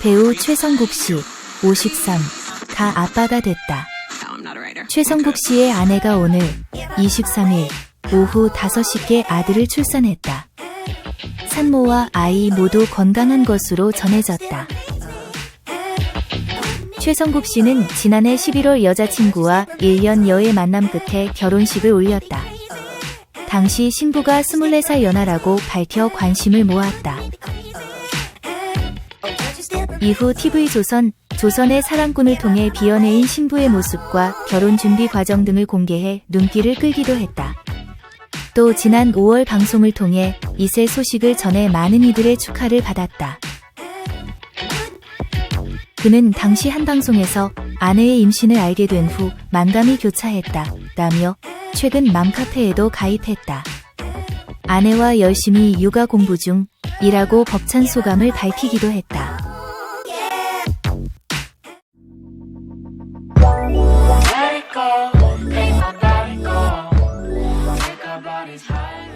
배우 최성국 씨, 53, 가 아빠가 됐다. 최성국 씨의 아내가 오늘 23일 오후 5시께 아들을 출산했다. 산모와 아이 모두 건강한 것으로 전해졌다. 최성국 씨는 지난해 11월 여자친구와 1년 여의 만남 끝에 결혼식을 올렸다. 당시 신부가 24살 연하라고 밝혀 관심을 모았다. 이후 TV조선, 조선의 사랑꾼을 통해 비연애인 신부의 모습과 결혼 준비 과정 등을 공개해 눈길을 끌기도 했다. 또 지난 5월 방송을 통해 이세 소식을 전해 많은 이들의 축하를 받았다. 그는 당시 한 방송에서 아내의 임신을 알게 된 후 만감이 교차했다. 라며 최근 맘카페에도 가입했다. 아내와 열심히 육아 공부 중 이라고 벅찬 소감을 밝히기도 했다. Take my body our bodies high.